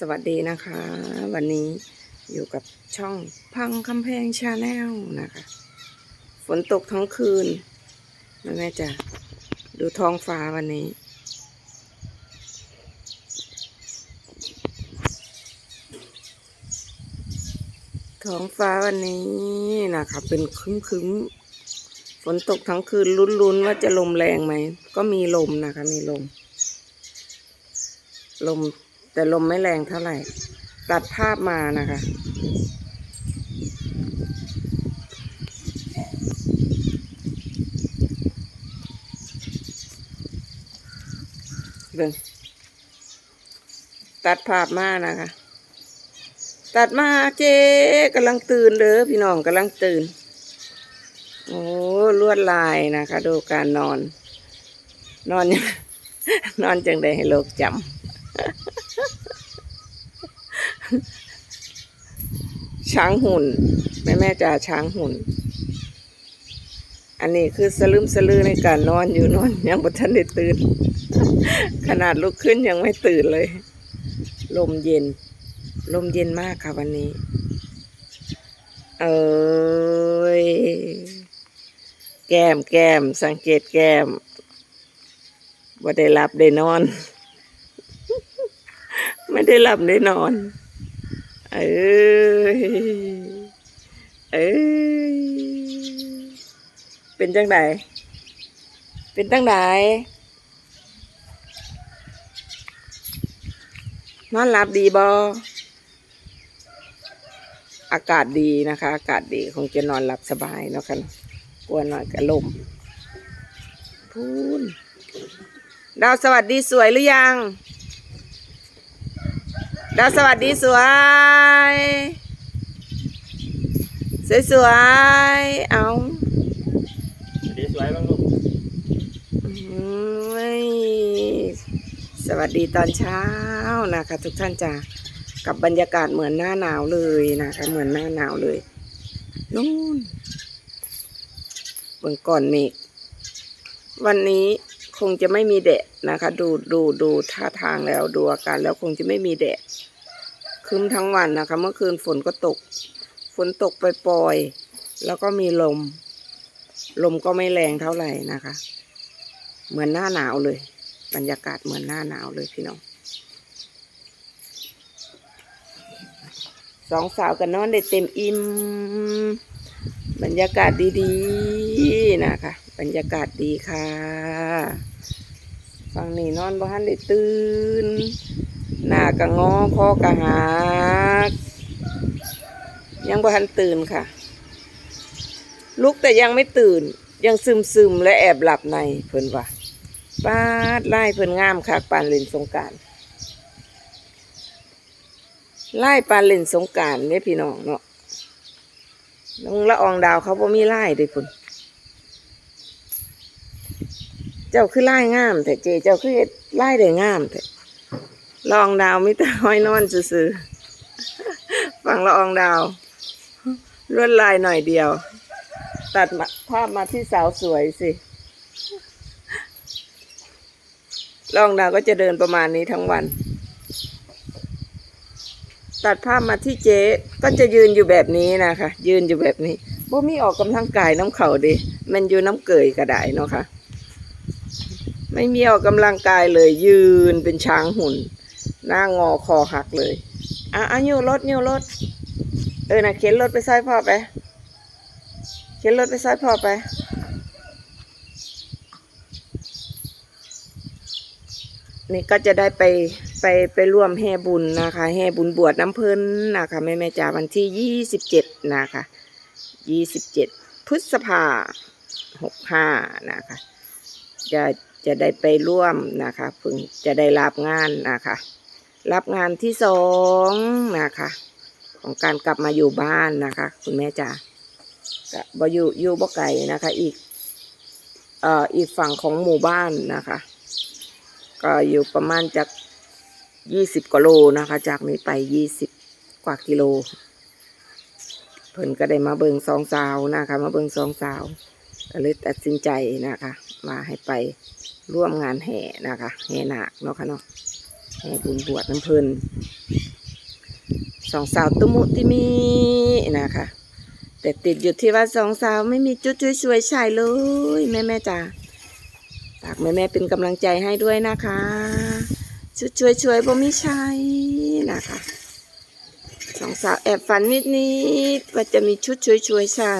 สวัสดีนะคะ วันนี้อยู่กับช่องพังคำแพงชาแนลนะคะ ฝนตกทั้งคืนแม่แม่จ๋าดูท้องฟ้าวันนี้ ท้องฟ้าวันนี้นะคะเป็นคึ้มคึ้มๆฝนตกทั้งคืนลุ้นๆว่าจะลมแรงไหม ก็มีลมนะคะ มีลม ลม แต่ลมไม่แรงเท่าไหร่ ตัดภาพมานะคะ เบิ่งตัดภาพมานะคะ ตัดมาเจ๊กำลังตื่นเด้อพี่น้องกำลังตื่น โอ้ลวดลายนะคะ ดูการนอน นอนนอนจังได้ให้โลกจำ ช้างหุ่น แม่แม่จ๋าช้างหุ่น อันนี้คือสลืมสลือในการนอนอยู่นอนยังบ่ทันได้ตื่น ขนาดลุกขึ้นยังไม่ตื่นเลย ลมเย็น ลมเย็นมากค่ะวันนี้ เอ้ยแก้มแก้ม สังเกตแก้มว่าได้หลับได้นอน ไม่ได้หลับได้นอน เอ้ยเอ้ยเป็นจังไดเป็นจังไดนอนหลับดีบออากาศดีนะคะ อากาศดีคงจะนอนหลับสบายเนาะค่ะกลัวหน่อยกับลมพูนดาวสวัสดีสวยหรือยัง ดาวสวัสดีสวย สวยสวยๆเอาดีสวยบ้างลูกอืมสวัสดีตอนเช้านะคะ ทุกท่านจ้ะกับบรรยากาศเหมือนหน้าหนาวเลยนะคะ เหมือนหน้าหนาวเลยนู่นเบื้องก่อนเมฆวันนี้คงจะไม่มีแดดนะคะ ดูดูดูท่าทางแล้วดูอาการแล้วคงจะไม่มีแดด ครึ้มทั้งวันนะคะ เมื่อคืนฝนก็ตก ฝนตกปล่อยๆ แล้วก็มีลม ลมก็ไม่แรงเท่าไหร่นะคะ เหมือนหน้าหนาวเลย บรรยากาศเหมือนหน้าหนาวเลยพี่น้องสองสาวกันนอนได้เต็มอิ่มบรรยากาศดีๆนะคะ บรรยากาศดีค่ะ ฝั่งนี้นอนบ้านได้ตื่น หน้ากะงอคอกะหักยังบ้านตื่นค่ะ ลุกแต่ยังไม่ตื่น ยังซึมซึมและแอบหลับในเพิ่นว่าปาดไล่เพิ่นงามค่ะปานเล่นสงการไล่ปานเล่นสงการเนี่ยพี่น้องเนาะน้องละอองดาวเขาบ่มีไล่ด้พุ่นเจ้าคือไล่งามแต่เจเจ้าคือไล่ได้งามแต่ ลองดาวมิแต่ห้อยนอนซื่อๆฟังละอองดาวลวดลายหน่อยเดียว ตัดภาพมาที่สาวสวยสิลองดาวก็จะเดินประมาณนี้ทั้งวัน ตัดภาพมาที่เจ๊ก็จะยืนอยู่แบบนี้นะคะยืนอยู่แบบนี้บ่มีออกกำลังกายน้ำเข่าดิมันอยู่น้ำเกยก็ไดเนาะค่ะไม่มีออกกำลังกายเลยยืนเป็นช้างหุ่น หน้างอคอหักเลยอะอะยิ้วรถยิ้วรถ เออนะเข็นรถไปใส่พ่อไป เข็นรถไปซ้ายพ่อไป นี่ก็จะได้ไปไปไปร่วมแห่บุญนะคะแห่บุญบวชน้ำเพลินนะคะแม่แม่จ๋าวันที่ยี่สิบเจ็ดนะคะยี่สิบเจ็ดพฤษภาหกห้านะคะ จะจะได้ไปร่วมนะคะเพิ่งจะได้รับงานนะคะ รับงานที่สองนะคะ ของการกลับมาอยู่บ้านนะคะ คุณแม่จ๋าก็บอยู่อยู่บ่ไก่นะคะ อีกเอ่ออีกฝั่งของหมู่บ้านนะคะ ก็อยู่ประมาณจากยี่สิบกว่าโลนะคะ จากนี้ไปยี่สิบกว่ากิโลเพิ่นก็ได้มาเบิงสองสาวนะคะ มาเบิงสองสาวก็เลยตัดสินใจนะคะ มาให้ไปร่วมงานแห่นะคะแห่นาคเนาะค่ะเนาะ บุญบวชน้ำเพลินสองสาวตุมุติมีนะคะ แต่ติดอยู่ที่ว่าสองสาวไม่มีจุดสวยๆใช่เลยแม่แม่จ๋าฝากแม่แม่เป็นกำลังใจให้ด้วยนะคะชุดช่วยๆบ่มีใช้นะคะสองสาวแอบฝันนิดๆว่าจะมีชุดช่วยๆใส่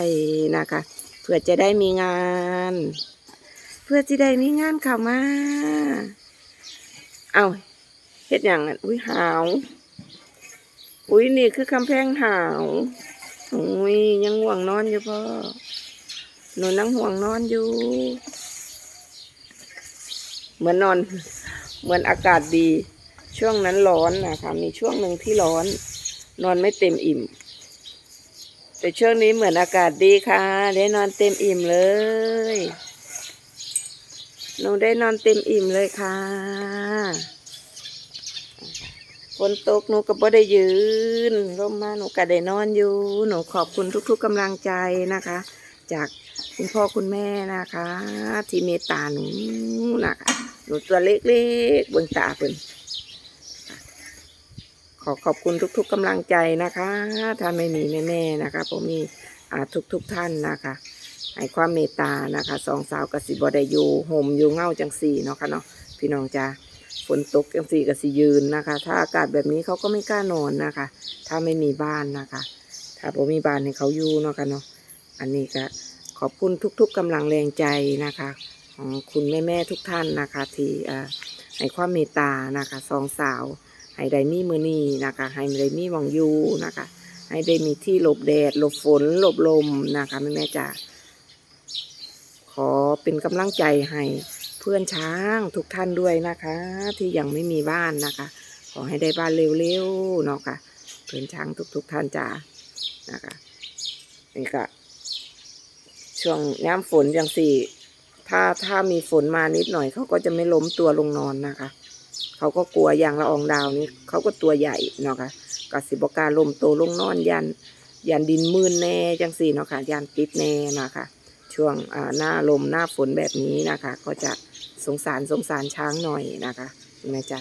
นะคะเพื่อจะได้มีงาน เพื่อจะได้มีงานเข้ามาเอา เฮ็ดอย่างนั้นอุ้ยหาว อุ้ยนี่คือคำแพงหาวอุ้ยยังห่วงนอนอยู่พ่อหนูนั่งห่วงนอนอยู่ เหมือนนอน เหมือนอากาศดี ช่วงนั้นร้อนนะคะมีช่วงหนึ่งที่ร้อน นอนไม่เต็มอิ่ม แต่ช่วงนี้เหมือนอากาศดีค่ะ ได้นอนเต็มอิ่มเลยหนูได้นอนเต็มอิ่มเลยค่ะ ฝนตกหนูก็บ่ได้ยืนร่มมาหนูก็ได้นอนอยู่ หนูขอบคุณทุก ๆกำลังใจนะคะ จากคุณพ่อคุณแม่นะคะ ที่เมตตาหนูนะคะหนูตัวเล็กๆบนตาเพิ่นขอขอบคุณทุก ๆกำลังใจนะคะ ถ้าไม่มีแม่ๆนะคะผมมีทุกๆท่านนะคะให้ความเมตตานะคะสองสาวกสิบได้อยู่ห่มอยู่เง่าจังสี่เนาะค่ะเนาะพี่น้องจ้า ฝนตกจังสี่กสิยืนนะคะ ถ้าอากาศแบบนี้เขาก็ไม่กล้านอนนะคะ ถ้าไม่มีบ้านนะคะ ถ้าผมมีบ้านให้เขาอยู่เนาะค่ะเนาะอันนี้ก็ขอบคุณทุก ๆกำลังแรงใจนะคะของคุณแม่ๆทุกท่านนะคะ ที่อ่อให้ความเมตตานะคะสองสาวให้ได้มีมือนีนะคะให้ได้มีหวังอยูนะคะ ให้ได้มีที่หลบแดดหลบฝนหลบลมนะคะแม่แม่ๆจ๋าขอเป็นกำลังใจให้ พื่อนช้างทุกท่านด้วยนะคะ ที่ยังไม่มีบ้านนะคะ ขอให้ได้บ้านเร็วๆเนาะค่ะ เพื่อนช้างทุกๆท่านจ้านะคะนี่ก็ช่วงน้ำฝนอย่างสี่ ถ้าถ้ามีฝนมานิดหน่อย เขาก็จะไม่ล้มตัวลงนอนนะคะ เขาก็กลัวอย่างละอองดาวนี่เขาก็ตัวใหญ่เนาะค่ะกสิบกล้าลมโตวลงนอนยันยันดินมืนแน่จังสี่เนาะค่ะยันติดแน่นะคะ ช่วงหน้าลมหน้าฝนแบบนี้นะคะ ก็จะ สงสารสงสารช้างหน่อยนะคะแม่จ๊ะ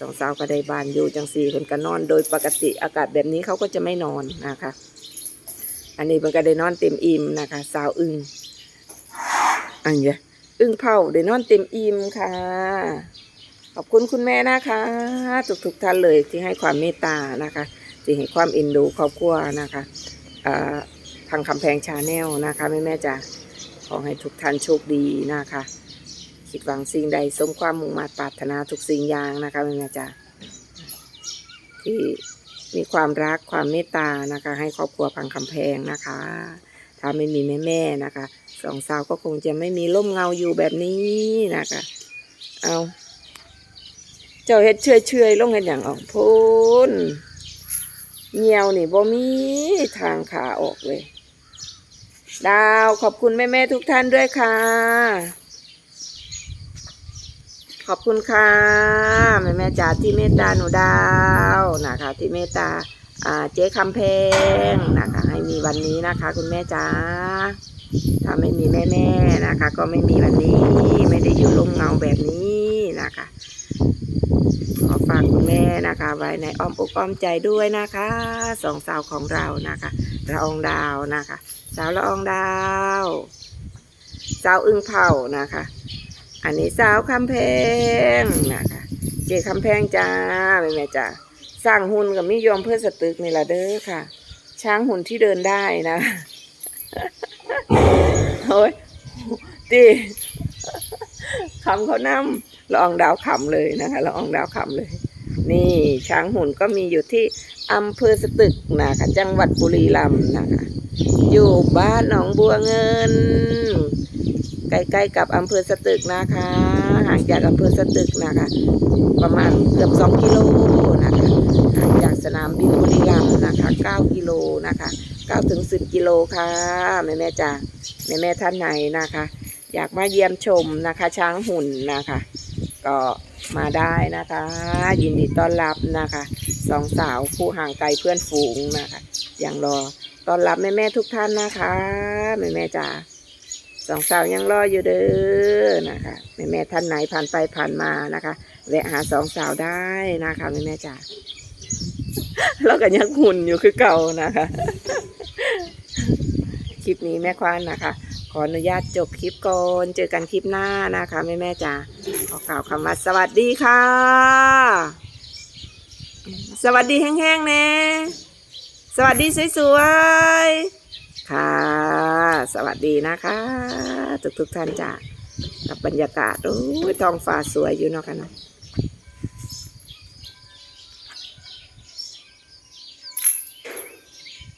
สองสาวก็ได้บานอยู่จังสี่คนก็นอนโดยปกติอากาศแบบนี้เขาก็จะไม่นอนนะคะ อันนี้มันก็ได้นอนเต็มอิ่มนะคะ สาวอึงอันเนี้ยอึ้งเผาได้นอนเต็มอิ่มค่ะ ขอบคุณคุณแม่นะคะทุกๆท่านเลยที่ให้ความเมตตานะคะที่ให้ความเอ็นดูครอบครัวนะคะอ่าทางคำแพงชาแนลนะคะแม่แม่จ๋าขอให้ทุกท่านโชคดีนะคะ คิดหวังสิ่งใดสมความมุ่งมา่ปรารถนาทุกสิ่งอย่างนะคะแม่แม่จ๋าที่มีความรักความเมตตานะคะ ให้ครอบครัวพังคำแพงนะคะ ถ้าไม่มีแม่แม่นะคะสองสาวก็คงจะไม่มีร่มเงาอยู่แบบนี้นะคะ เอาเจ้าเฮ็ดเชื่อยเชื่อยๆลงเห็นอย่างออกพูนเงียวนี่บ่มีทางขาออกเลย ดาวขอบคุณแม่แม่ทุกท่านด้วยค่ะ ขอบคุณค่ะแม่แม่จ๋าที่เมตตาหนูดาวนะคะ ที่เมตตาเจ๊คำแพงนะคะ ให้มีวันนี้นะคะ คุณแม่จ๋าถ้าไม่มีแม่แม่นะคะ ก็ไม่มีวันนี้ ไม่ได้อยู่ร่มเงาแบบนี้นะคะขอฝากคุณแม่นะคะ ไว้ในอ้อมอกอ้อมใจด้วยนะคะสองสาวของเรานะคะละอองดาวนะคะ สาวละอองดาว สาวอึ้งเผานะคะ อันนี้สาวคำแพงนะคะเจคำแพงจ้าแม่แม่จ้าสร้างหุ่นกับมิยอมเพื่อสตึกนี่ละเด้อค่ะ ช้างหุ่นที่เดินได้นะโอ้ยตีคำเขานำละอองดาวขำเลยนะคะละอองดาวขำเลย นี่ช้างหุ่นก็มีอยู่ที่อำเภอสตึกนะคะจังหวัดบุรีรัมย์นะคะ อยู่บ้านหนองบัวเงิน ใกล้ๆกับอำเภอสตึกนะคะ ห่างจากอำเภอสตึกนะคะ ประมาณเกือบ 2 กิโลนะคะห่างจากสนามบินบุรีรัมย์นะคะ 9 กิโลนะคะ9ถึง10 กิโลค่ะแม่แม่จ๋าแม่แม่ท่านไหนนะคะ อยากมาเยี่ยมชมนะคะ ช้างหุ่นนะคะ ก็มาได้นะคะ ยินดีต้อนรับนะคะสองสาวผู้ห่างไกลเพื่อนฝูงนะคะ อย่างรอต้อนรับแม่แม่ทุกท่านนะคะ แม่แม่จ๋า สองสาวยังรออยู่เด้อนะคะแม่แม่ๆท่านไหนผ่านไปผ่านมานะคะแวะหาสองสาวได้นะคะแม่แม่ๆจ๋าแล้วก็ยังหุ่นอยู่คือเก่านะคะ คลิปนี้แม่ควานนะคะ ขออนุญาตจบคลิปก่อนเจอกันคลิปหน้านะคะแม่แม่ๆจ๋าขอกล่าวคำว่าสวัสดีค่ะ สวัสดีแห้งๆเน่สวัสดีสวยๆ ค่ะ สวัสดีนะคะ ทุกๆท่านจ้ะกับบรรยากาศโอ้ยท้องฟ้าสวยอยู่เนาะค่ะเนาะ